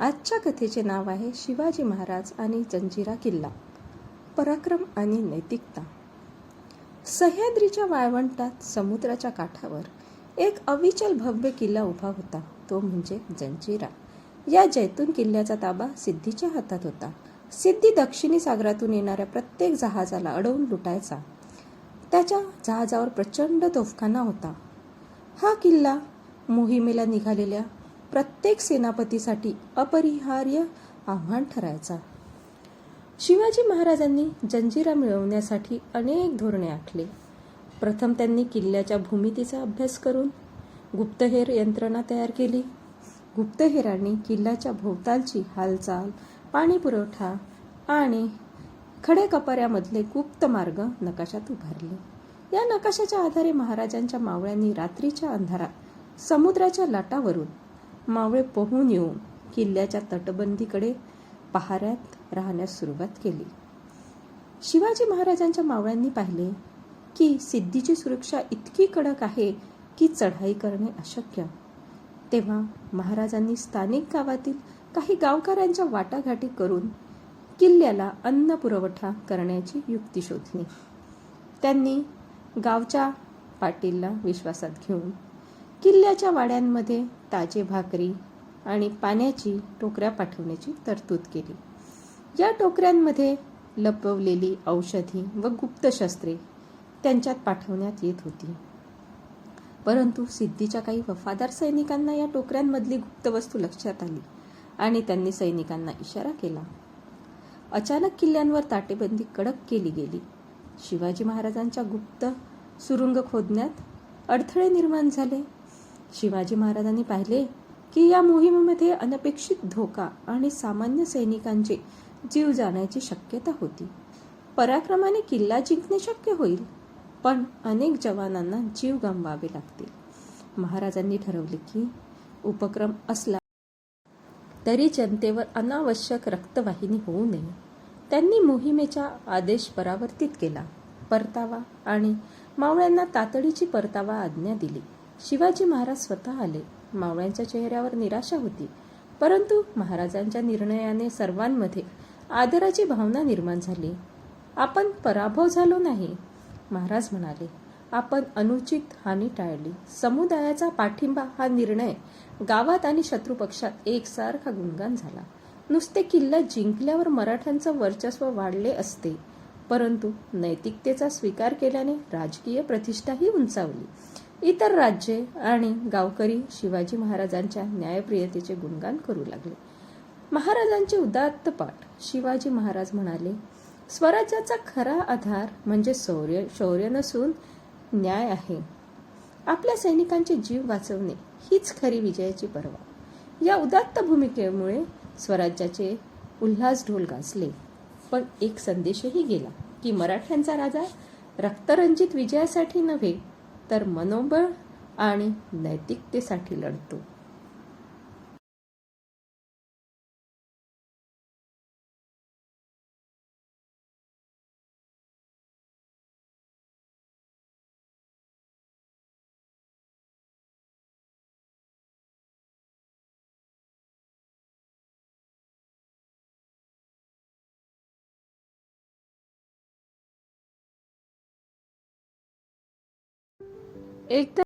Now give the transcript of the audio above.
आजच्या कथेचे नाव आहे शिवाजी महाराज आणि जंजिरा किल्ला पराक्रम आणि नैतिकता. सह्याद्रीच्या वाळवंटात समुद्राच्या काठावर एक अविचल भव्य किल्ला उभा होता तो म्हणजे जंजिरा. या जैतून किल्ल्याचा ताबा सिद्धीच्या हातात होता. सिद्धी दक्षिणी सागरातून येणाऱ्या प्रत्येक जहाजाला अडवून लुटायचा. त्याच्या जहाजावर प्रचंड तोफखाना होता. हा किल्ला मोहिमेला निघालेल्या प्रत्येक सेनापतीसाठी अपरिहार्य आव्हान ठरायचा. शिवाजी महाराजांनी जंजिरा मिळवण्यासाठी अनेक धोरणे आखली. प्रथम त्यांनी किल्ल्याच्या भूमितीचा अभ्यास करून गुप्तहेर यंत्रणा तयार केली. गुप्तहेरांनी किल्ल्याच्या भोवतालची हालचाल पाणी पुरवठा आणि खडेकपाऱ्यामधले गुप्त मार्ग नकाशात उभारले. या नकाशाच्या आधारे महाराजांच्या मावळ्यांनी रात्रीच्या अंधारात समुद्राच्या लाटावरून मावळे पोहून येऊन किल्ल्याच्या तटबंदीकडे पहाऱ्यात राहण्यास सुरुवात केली. शिवाजी महाराजांच्या मावळ्यांनी पाहिले की सिद्धीची सुरक्षा इतकी कडक आहे की चढाई करणे अशक्य. तेव्हा महाराजांनी स्थानिक गावातील काही गावकऱ्यांच्या वाटाघाटी करून किल्ल्याला अन्न पुरवठा करण्याची युक्ती शोधली. त्यांनी गावच्या पाटीलला विश्वासात घेऊन किल्ल्याच्या वाड्यांमध्ये ताजे भाकरी आणि पाण्याची टोकऱ्या पाठवण्याची तरतूद केली. या टोकऱ्यांमध्ये लपवलेली औषधी व गुप्तशस्त्रे त्यांच्यात पाठवण्यात येत होती. परंतु सिद्धीच्या काही वफादार सैनिकांना या टोकऱ्यांमधली गुप्त वस्तू लक्षात आली आणि त्यांनी सैनिकांना इशारा केला. अचानक किल्ल्यांवर ताटेबंदी कडक केली गेली. शिवाजी महाराजांच्या गुप्त सुरुंग खोदण्यात अडथळे निर्माण झाले. शिवाजी महाराजांनी पाहिले की या मोहिमेमध्ये अनपेक्षित धोका आणि सामान्य सैनिकांचे जीव जाण्याची शक्यता होती. पराक्रमाने किल्ला जिंकणे शक्य होईल पण अनेक जवानांना जीव गमवावे लागतील. महाराजांनी ठरवले की उपक्रम असला तरी जनतेवर अनावश्यक रक्तवाहिनी होऊ नये. त्यांनी मोहिमेचा आदेश परावर्तित केला. परतावा आणि मावळ्यांना तातडीची परतावा आज्ञा दिली. शिवाजी महाराज स्वतः आले. मावळ्यांच्या चेहऱ्यावर निराशा होती. परंतु महाराजांच्या निर्णयाने सर्वांमध्ये आदराची भावना निर्माण झाली. आपण पराभव झालो नाही महाराज म्हणाले. आपण अनुचित हानी टाळली. समुदायाचा पाठिंबा हा निर्णय गावात आणि शत्रुपक्षात एकसारखा गुणगान झाला. नुसते किल्ला जिंकल्यावर मराठ्यांचं वर्चस्व वाढले असते. परंतु नैतिकतेचा स्वीकार केल्याने राजकीय प्रतिष्ठाही उंचावली. इतर राज्ये आणि गावकरी शिवाजी महाराजांच्या न्यायप्रियतेचे गुणगान करू लागले. महाराजांचे उदात्त पाठ. शिवाजी महाराज म्हणाले स्वराज्याचा खरा आधार म्हणजे शौर्य शौर्य नसून न्याय आहे. आपल्या सैनिकांचे जीव वाचवणे हीच खरी विजयाची पर्वा. या उदात्त भूमिकेमुळे स्वराज्याचे उल्हास ढोल गाजले. पण एक संदेशही गेला की मराठ्यांचा राजा रक्तरंजित विजयासाठी नव्हे तर मनोबळ आणि नैतिकतेसाठी लढतो. Esta